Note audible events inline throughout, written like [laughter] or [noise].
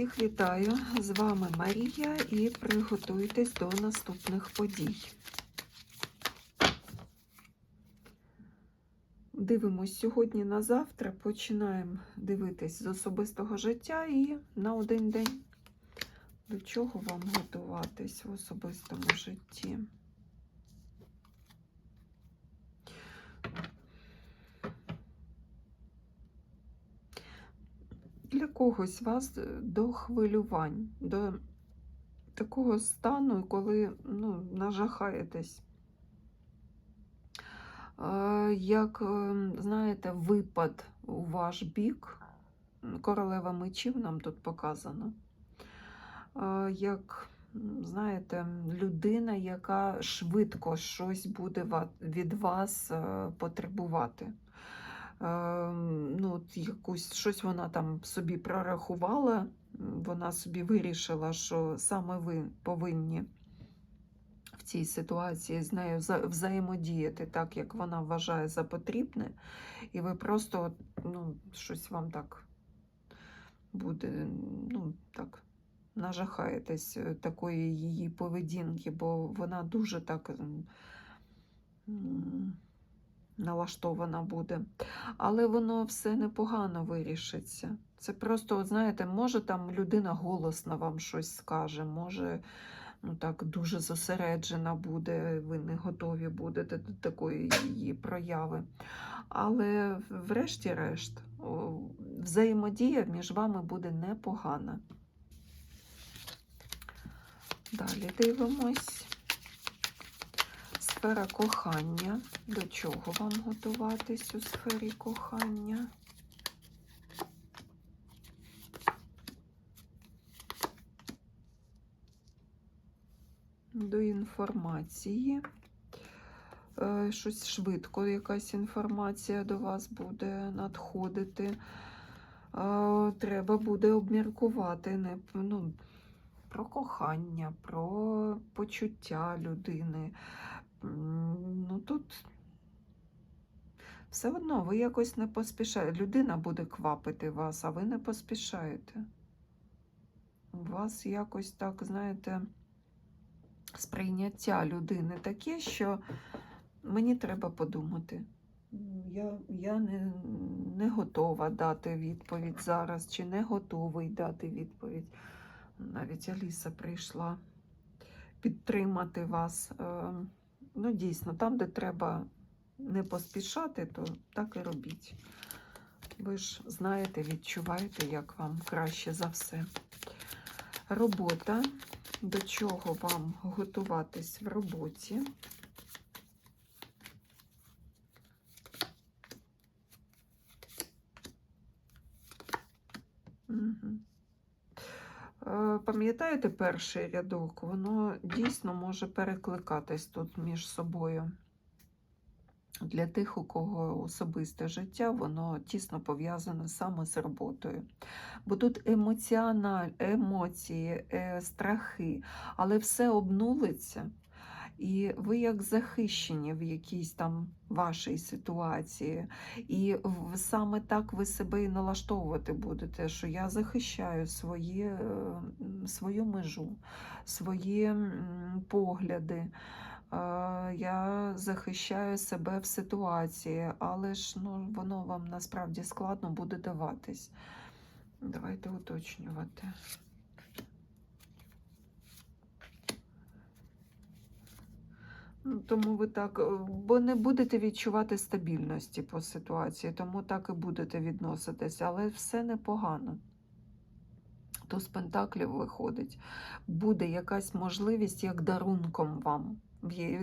Всіх вітаю! З вами Марія і приготуйтесь до наступних подій. Дивимось сьогодні на завтра. Починаємо дивитись з особистого життя і на один день. До чого вам готуватись в особистому житті? Для когось вас до хвилювань, до такого стану, коли ну, нажахаєтесь. Е, Як, е, знаєте, випад у ваш бік, королева мечів нам тут показано. Е, Як, знаєте, людина, яка швидко щось буде від вас е, потребувати. Ну, якусь щось вона там собі прорахувала, вона собі вирішила, що саме ви повинні в цій ситуації з нею взаємодіяти так, як вона вважає за потрібне, і ви просто ну, щось вам так буде, ну, так, нажахаєтесь е, такої її поведінки, бо вона дуже так налаштована буде. Але воно все непогано вирішиться. Це просто, от знаєте, може там людина голосно вам щось скаже, може ну так дуже зосереджена буде, ви не готові будете до такої її прояви. Але врешті-решт, взаємодія між вами буде непогана. Далі дивимось. Сфера кохання. До чого вам готуватись у сфері кохання? До інформації. Е, Щось швидко, якась інформація до вас буде надходити. Е, Треба буде обміркувати не, ну, про кохання, про почуття людини. Ну тут все одно ви якось не поспішаєте. Людина буде квапити вас, а ви не поспішаєте. Вас якось так, знаєте, сприйняття людини таке, що мені треба подумати. Я, я не, не готова дати відповідь зараз, чи не готовий дати відповідь. Навіть Аліса прийшла підтримати вас. Ну, дійсно, там, де треба не поспішати, то так і робіть. Ви ж знаєте, відчуваєте, як вам краще за все. Робота. До чого вам готуватись в роботі? Мгм. Е, Пам'ятаєте перший рядок? Воно дійсно може перекликатись тут між собою. Для тих, у кого особисте життя, воно тісно пов'язане саме з роботою. Бо тут емоціональ, емоції, е, страхи, але все обнулиться, і ви як захищені в якійсь там вашій ситуації. І саме так ви себе і налаштовувати будете, що я захищаю свої, е, свою межу, свої погляди. Е, Я захищаю себе в ситуації, але ж ну, воно вам насправді складно буде даватись. Давайте уточнювати. Тому ви так, е, бо не будете відчувати стабільності по ситуації, тому так і будете відноситись, але все непогано. То з пентаклів виходить, буде якась можливість як дарунком вам.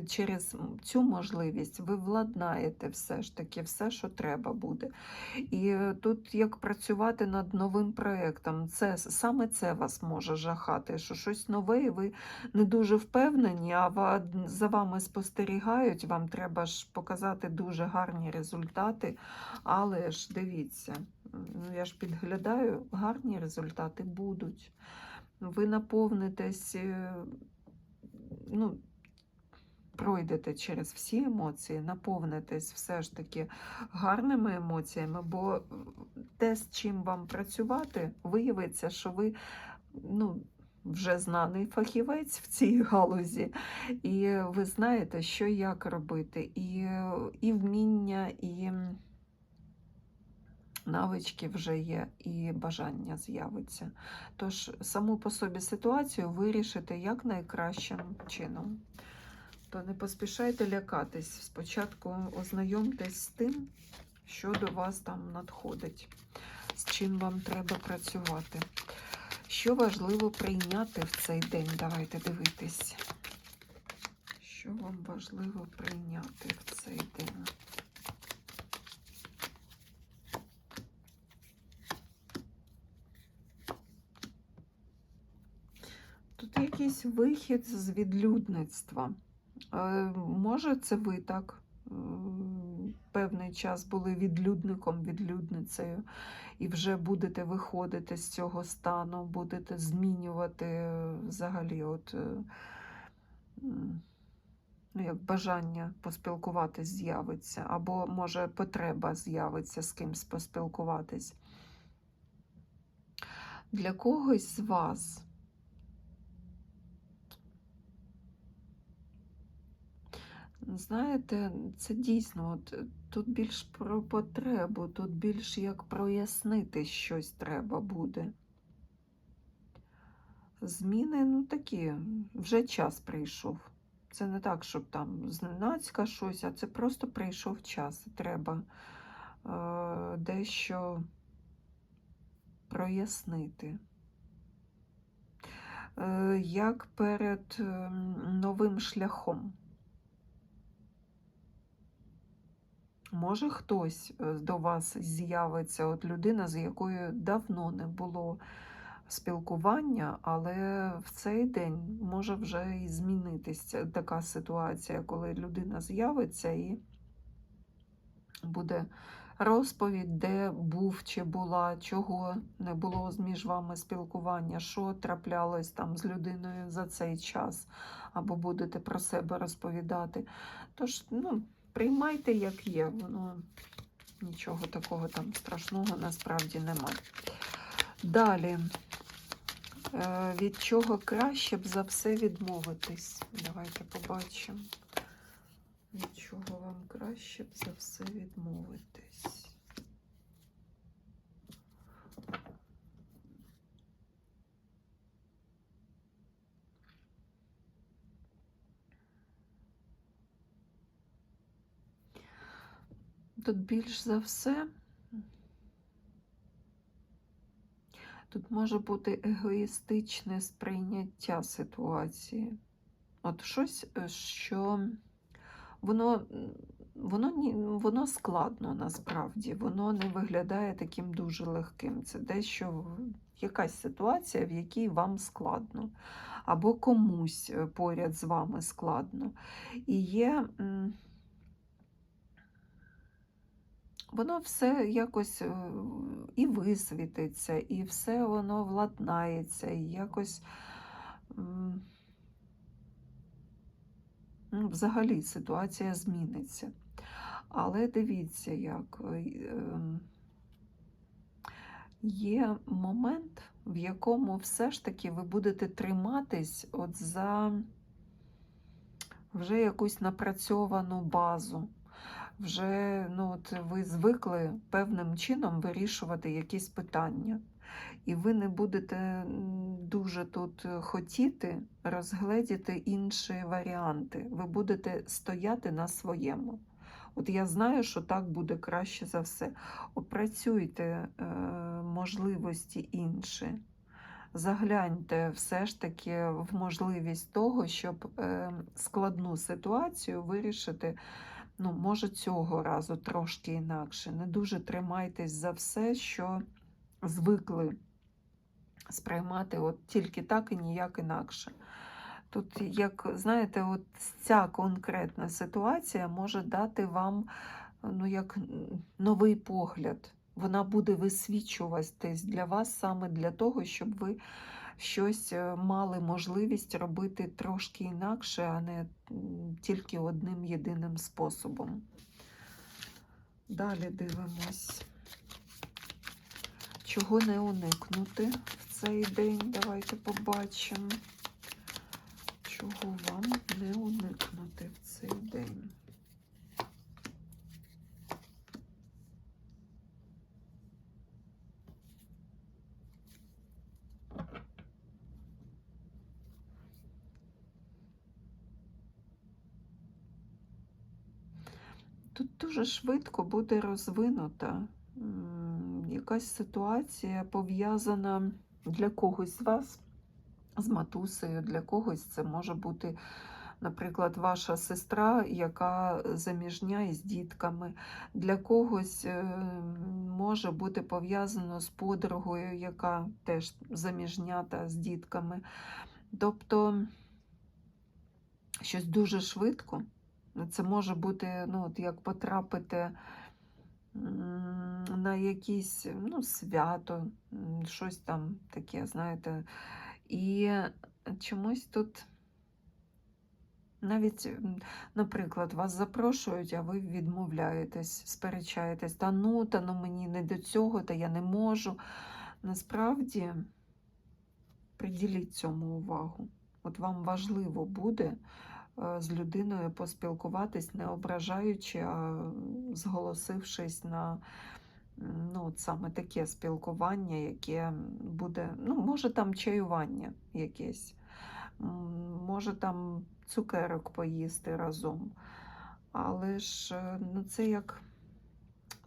Через цю можливість ви владнаєте все ж таки, все, що треба буде. І тут як працювати над новим проєктом, це саме це вас може жахати, що щось нове, і ви не дуже впевнені, а за вами спостерігають. Вам треба ж показати дуже гарні результати. Але ж дивіться, ну я ж підглядаю, гарні результати будуть. Ви наповнитесь, е, ну, пройдете через всі емоції, наповнитесь все ж таки гарними емоціями, бо те, з чим вам працювати, виявиться, що ви ну, вже знаний фахівець в цій [laughs] галузі, і ви знаєте, що як робити, і, і вміння, і навички вже є, і бажання з'явиться. Тож саму по собі ситуацію вирішите якнайкращим чином. То не поспішайте лякатись. Спочатку ознайомтесь з тим, що до вас там надходить, з чим вам треба працювати. Що важливо прийняти в цей день? Давайте дивитись. Що вам важливо прийняти в цей день? Тут якийсь вихід з відлюдництва. Е, Може, це ви так певний час були відлюдником, відлюдницею, і вже будете виходити з цього стану, будете змінювати е, взагалі от, е, ну, як бажання поспілкуватись з'явиться, або може потреба з'явиться з кимсь поспілкуватись. Для когось з вас Знаєте, це дійсно, от е, тут більш про потребу, тут більш як прояснити щось треба буде. Зміни, ну такі, вже час прийшов. Це не так, щоб там зненацька щось, а це просто прийшов час. Треба е, дещо прояснити. Е, як перед е, новим шляхом. Може, хтось е, до вас з'явиться, от людина, з якою давно не було спілкування, але в цей день може вже і змінитися така ситуація, коли людина з'явиться і буде розповідь, де був чи була, чого не було між вами спілкування, що траплялось там з людиною за цей час, або будете про себе розповідати. Тож, ну, приймайте, як є. Воно нічого такого там страшного насправді немає. Далі, е, від чого краще б за все відмовитись? Давайте побачимо. Від чого вам краще б за все відмовитись? Тут більш за все, тут може бути егоїстичне сприйняття ситуації. От щось, е, що воно, воно, воно складно насправді, воно не виглядає таким дуже легким. Це дещо якась ситуація, в якій вам складно, або комусь е, поряд з вами складно. І є. Воно все якось е, і висвітиться, і все воно владнається, і якось ну, взагалі ситуація зміниться. Але дивіться, як е, ем, є момент, в якому все ж таки ви будете триматись от за вже якусь напрацьовану базу. Вже ну, от ви звикли певним чином вирішувати якісь питання. І ви не будете дуже тут е, хотіти розгледіти інші варіанти. Ви будете стояти на своєму. От я знаю, що так буде краще за все. Опрацюйте е, можливості інші. Загляньте все ж таки в можливість того, щоб е, складну ситуацію вирішити ну, може, цього разу трошки інакше. Не дуже тримайтесь за все, що звикли сприймати от тільки так і ніяк інакше. Тут, як знаєте, от ця конкретна ситуація може дати вам ну, як новий погляд. Вона буде висвічуватись для вас саме для того, щоб ви щось е, мали можливість робити трошки інакше, а не тільки одним єдиним способом. Далі дивимось. Чого не уникнути в цей день? Давайте побачимо. Чого вам не уникнути в цей день? Тут дуже швидко буде розвинута якась ситуація пов'язана для когось з вас з матусею, для когось це може бути, наприклад, ваша сестра, яка заміжня із дітками, для когось е, може бути пов'язано з подругою, яка теж заміжнята з дітками. Тобто щось дуже швидко. Це може бути, ну, от як потрапити на якесь ну, свято, щось там таке, знаєте. І чомусь тут навіть, наприклад, вас запрошують, а ви відмовляєтесь, сперечаєтесь, та ну, та ну мені не до цього, та я не можу. Насправді приділіть цьому увагу. От вам важливо буде з людиною поспілкуватись, не ображаючи, а зголосившись на ну, саме таке спілкування, яке буде, ну, може там чаювання якесь, може там цукерок поїсти разом. Але ж е, ну, це як,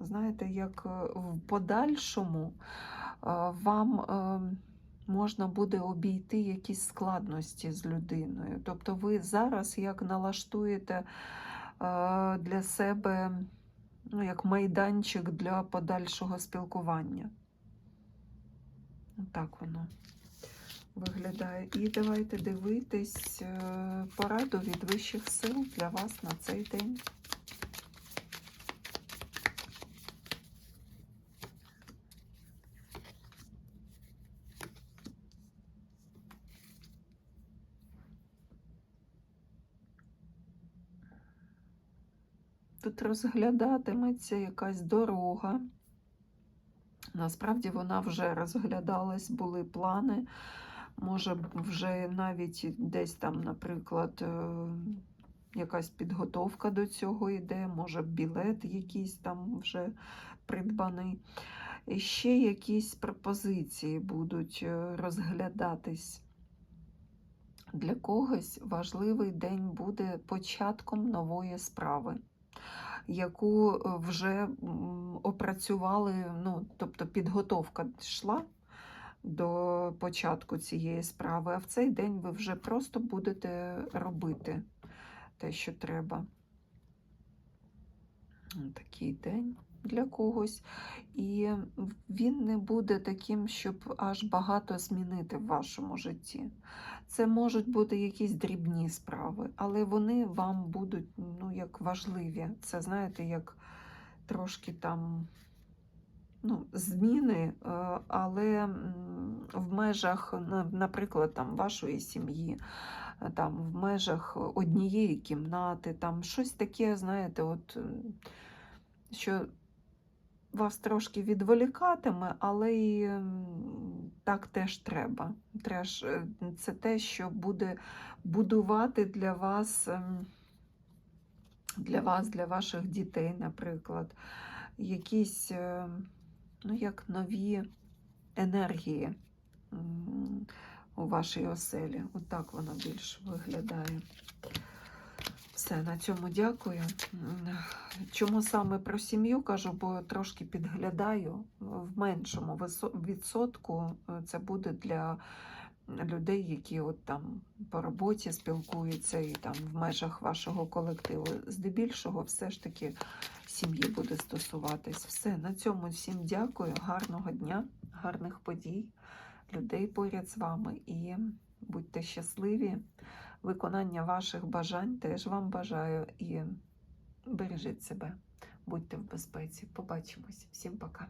знаєте, як е, в подальшому е, вам е, можна буде обійти якісь складності з людиною. Тобто ви зараз як налаштуєте е, для себе ну, як майданчик для подальшого спілкування. Так воно виглядає. І давайте дивитись е, пораду від вищих сил для вас на цей день. Тут розглядатиметься якась дорога. Насправді вона вже розглядалась, були плани. Може, вже навіть десь там, наприклад, е, якась підготовка до цього йде, може, білет якийсь там вже придбаний. І ще якісь пропозиції будуть е, розглядатись. Для когось важливий день буде початком нової справи яку е, вже опрацювали, ну, тобто підготовка йшла до початку цієї справи, а в цей день ви вже просто будете робити те, що треба. Такий день для когось. І він не буде таким, щоб аж багато змінити в вашому житті. Це можуть бути якісь дрібні справи, але вони вам будуть ну, як важливі. Це, знаєте, як трошки там ну, зміни, е, але в межах, наприклад, там, вашої сім'ї, е, там, в межах однієї кімнати, там щось таке, знаєте, от, що вас трошки відволікатиме, але і так теж треба. Е, це те, що буде будувати для вас, ем, для вас, для ваших дітей, наприклад, якісь е, ну, як нові енергії у вашій оселі. Отак воно більш виглядає. Все, на цьому дякую. Чому саме про сім'ю кажу, бо трошки підглядаю в меншому відсотку. е, Це буде для людей, які от там по роботі спілкуються і там в межах вашого колективу. Здебільшого, все ж таки сім'ї буде стосуватись. Все, на цьому всім дякую. Гарного дня, гарних подій, людей поряд з вами і будьте щасливі. Виконання ваших бажань теж вам бажаю і бережіть себе, будьте в безпеці. Побачимось. Всім пока.